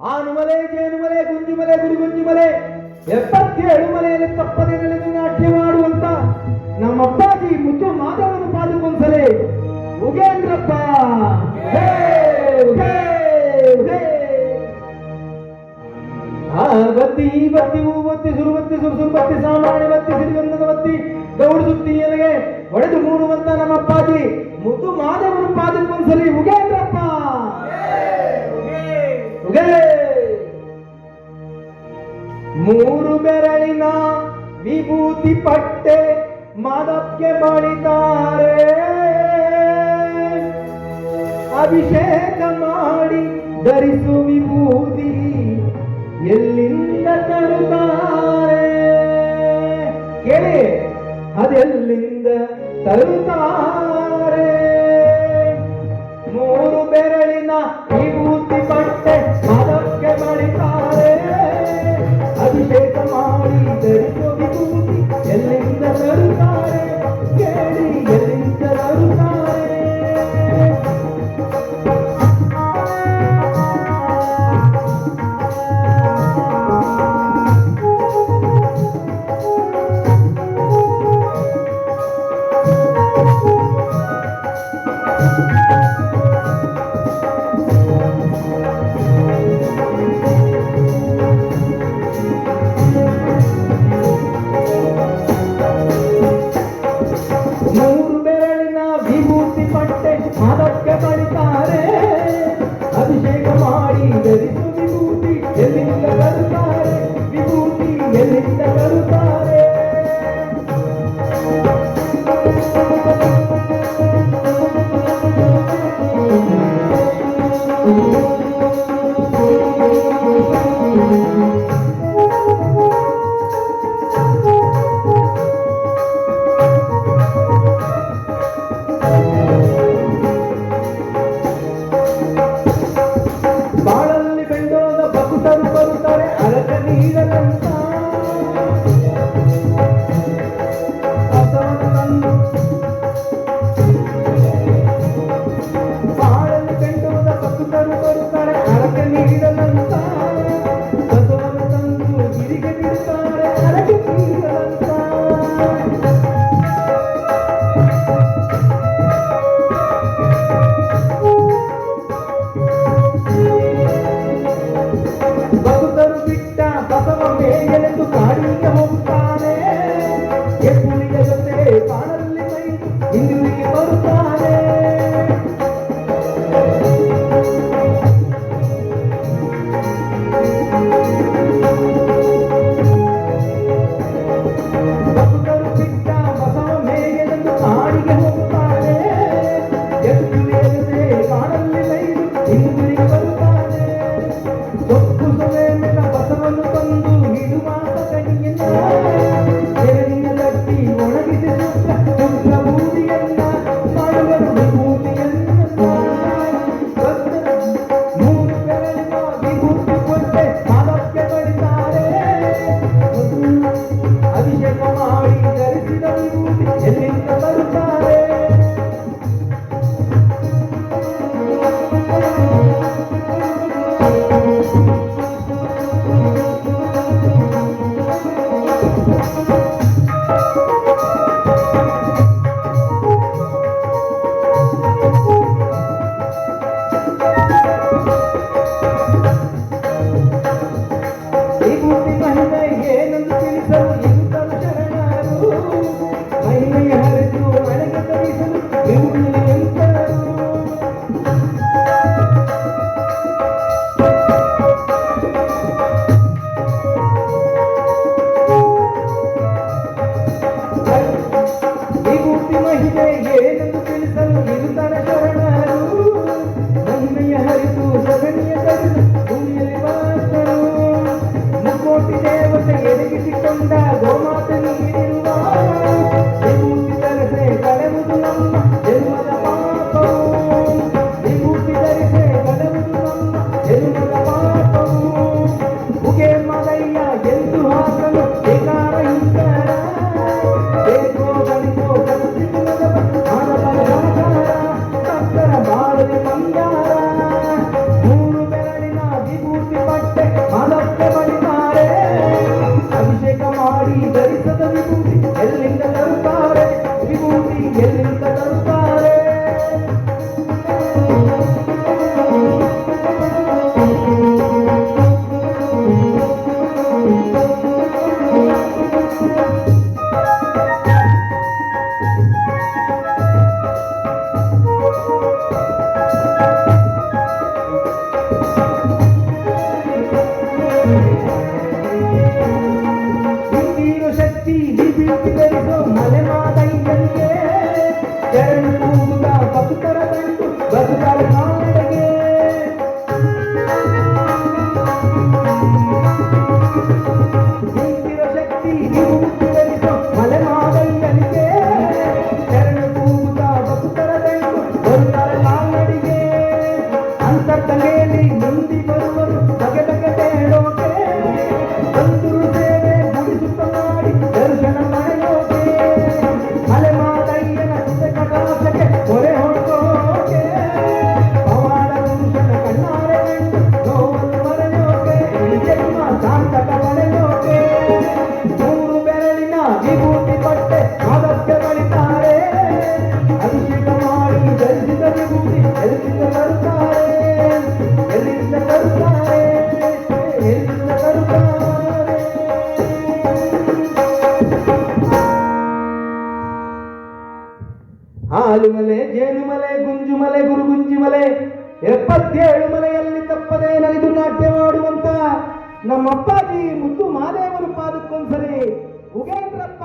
ಆನುಮಲೆ ಜೇನುಮಲೆ ಗುಂಜುಮಲೆ ಗುರುಗುಂಜುಮಲೆ ಎಪ್ಪತ್ತೇಳು ಮಲೆಯಲ್ಲಿ ತಪ್ಪದೆ ನೆಲೆದು ನಾಟ್ಯ ಮಾಡುವಂತ ನಮ್ಮಪ್ಪಾಜಿ ಮುದ್ದು ಮಾಧವನ ಪಾದಕ್ಕೊಂದ್ಸಲೆ ಉಗೇಂದ್ರಪ್ಪ ಬತ್ತಿ ಈ ಬತ್ತಿ ಹೂ. ಬತ್ತಿ ಸುರು ಬತ್ತಿ ಸುರು ಬತ್ತಿ ಸಾಮಾನ್ಯ ಬತ್ತಿ ಸಿರಿಗಂಧದ ಬತ್ತಿ ಗೌಡ ಸುತ್ತಿ ಎಲೆಗೆ ಒಡೆದು ಮೂಡುವಂತ ನಮ್ಮ ವಿಭೂತಿ ಪಟ್ಟೆ ಮಾದಕ್ಕೆ ಮಾಡಿದ್ದಾರೆ. ಅಭಿಷೇಕ ಮಾಡಿ ಧರಿಸು ವಿಭೂತಿ ಎಲ್ಲಿಂದ ತರುತ್ತಾರೆ? ಕೇಳಿ, ಅದೆಲ್ಲಿಂದ ತರುತ್ತಾರೆ? ಮೂರು ಬೆರಳಿನ ವಿಭೂತಿ ಪಟ್ಟೆ ಮಾದಪ್ಪಗೆ ಮಾಡಿದ್ದಾರೆ. ಅಭಿಷೇಕ ಮಾಡಿ ಹಾಲುಮಲೆ ಜೇನುಮಲೆ ಗುಂಜುಮಲೆ ಗುರುಗುಂಜಿಮಲೆ ಎಪ್ಪತ್ತೇಳು ಮಲೆಯಲ್ಲಿ ತಪ್ಪದೆ ನಲಿದು ನಾಟ್ಯ ಮಾಡುವಂತ ನಮ್ಮಪ್ಪಾಜಿ ಮುದ್ದು ಮಾದೇವರು ಪಾದಕ್ಕೊಂದ್ಸರಿ ಉಗೇಂದ್ರಪ್ಪ.